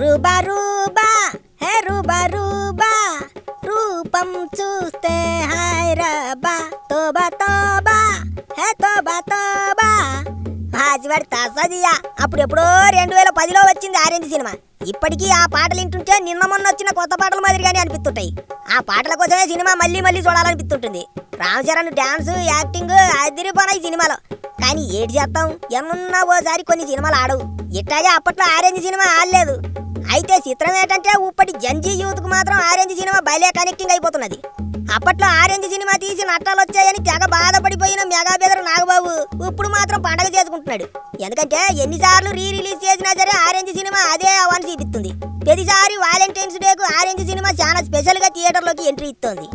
రూబా రూబా హే రూబా రూబా రూపం చూస్తే హాయ్ రబా తోబా తోబా హాజివాడి తసదియా. అప్పుడెప్పుడో రెండు వేల పదిలో వచ్చింది ఆరెంజ్ సినిమా. ఇప్పటికీ ఆ పాటలు వింటుంటే నిన్న మొన్న వచ్చిన కొత్త పాటల మాదిరిగానే అనిపిస్తుంటాయి. ఆ పాటల కోసమే సినిమా మళ్ళీ మళ్ళీ చూడాలనిపిస్తుంటుంది. రామ్ చరణ్ డాన్స్ యాక్టింగ్ అదిరిపోనాయి సినిమాలో. కానీ ఏటి చేస్తాం? ఎన్నున్నా ఓసారి కొన్ని సినిమాలు ఆడవు. ఇట్లాగే అప్పట్లో ఆరెంజ్ సినిమా ఆడలేదు. అయితే చిత్రం ఏంటంటే ఇప్పటి జంజీ యూత్కు మాత్రం ఆరెంజ్ సినిమా భలే కనెక్టింగ్ అయిపోతున్నది. అప్పట్లో ఆరెంజ్ సినిమా తీసి నట్టాలు వచ్చాయని తెగ బాధపడిపోయిన మెగా బెదరు నాగబాబు ఇప్పుడు మాత్రం పండగ చేసుకుంటున్నాడు. ఎందుకంటే ఎన్నిసార్లు రీ రిలీజ్ చేసినా సరే ఆరెంజ్ సినిమా అదే అవాన్ చూపిస్తుంది ప్రతిసారి వాలంటైన్స్ డేకు ఆరెంజ్ సినిమా చాలా స్పెషల్గా థియేటర్లోకి ఎంట్రీ ఇస్తుంది.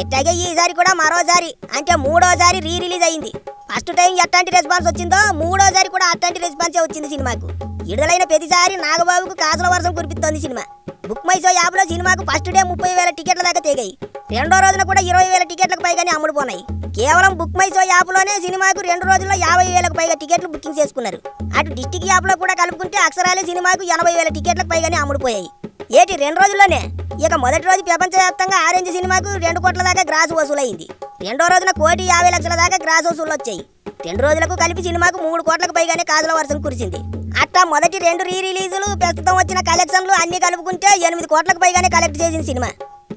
ఎట్టాగే ఈసారి కూడా మరోసారి అంటే మూడోసారి రీ రిలీజ్ అయింది. ఫస్ట్ టైం ఎట్లాంటి రెస్పాన్స్ వచ్చిందో మూడోసారి కూడా అట్లాంటి రెస్పాన్సే వచ్చింది సినిమాకు. విడుదలైన ప్రతిసారి నాగబాబుకు కాసుల వర్షం కురిపిస్తోంది సినిమా. బుక్ మై షో యాప్లో సినిమాకు ఫస్ట్ డే ముప్పై వేల టికెట్ల దాకా తెగాయి. రెండో రోజున కూడా ఇరవై వేల టికెట్లకు పైగానే అమ్ముడుపోనాయి కేవలం బుక్ మై షో యాప్లోనే సినిమాకు రెండు రోజుల్లో యాభై వేలకు పైగా టికెట్లు బుకింగ్ చేసుకున్నారు. అటు డిస్టిక్ యాప్లో కూడా కలుపుకుంటే అక్షరాలే సినిమాకు ఎనభై వేల టికెట్లకు పైగానే అమ్ముడుపోయాయి ఏటి రెండు రోజుల్లోనే? ఇక మొదటి రోజు ప్రపంచవ్యాప్తంగా ఆరెంజ్ సినిమాకు రెండు కోట్ల దాకా గ్రాస్ వసూలైంది. రెండో రోజున కోటి యాభై లక్షల దాకా గ్రాస్ వసూలు వచ్చాయి రెండు రోజులకు కలిపి సినిమాకు మూడు కోట్లకు పైగానే కాజుల వర్షం కురిసింది. అట్లా మొదటి రెండు రీ రిలీజులు ప్రస్తుతం వచ్చిన కలెక్షన్లు అన్ని కలుపుకుంటే ఎనిమిది కోట్లకు పైగానే కలెక్ట్ చేసిన సినిమా.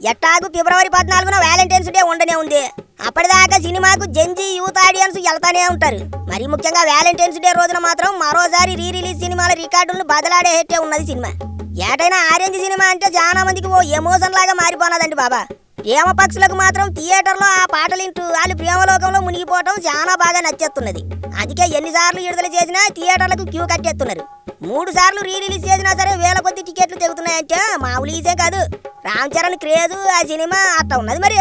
ఎట్టాగు ఫిబ్రవరి పద్నాలుగున వ్యాలంటైన్స్ డే ఉండనే ఉంది. అప్పటిదాకా సినిమాకు జంజీ యూత్ ఆడియన్స్ వెళ్తానే ఉంటారు. మరి ముఖ్యంగా వ్యాలంటైన్స్ డే రోజున మాత్రం మరోసారి రీ రిలీజ్ సినిమాల రికార్డులను బదలాడే హెట్టే ఉన్నది సినిమా. ఏటైనా ఆరెంజ్ సినిమా అంటే చాలా మందికి ఓ ఎమోషన్ లాగా మారిపోనదండి బాబా. ప్రేమ పక్షులకు మాత్రం థియేటర్లో ఆ పాటలు వింటూ వాళ్ళు ప్రేమలోకంలో మునిగిపోవటం చాలా బాగా నచ్చేస్తున్నది. అందుకే ఎన్నిసార్లు విడుదల చేసినా థియేటర్లకు క్యూ కట్టేస్తున్నారు. మూడు సార్లు రీ రిలీజ్ చేసినా సరే వేల కొద్ది టికెట్లు తెగుతున్నాయంటే మామూలు ఈజే కాదు. రామ్ చరణ్ క్రేజు ఆ సినిమా అట్లా ఉన్నది మరి.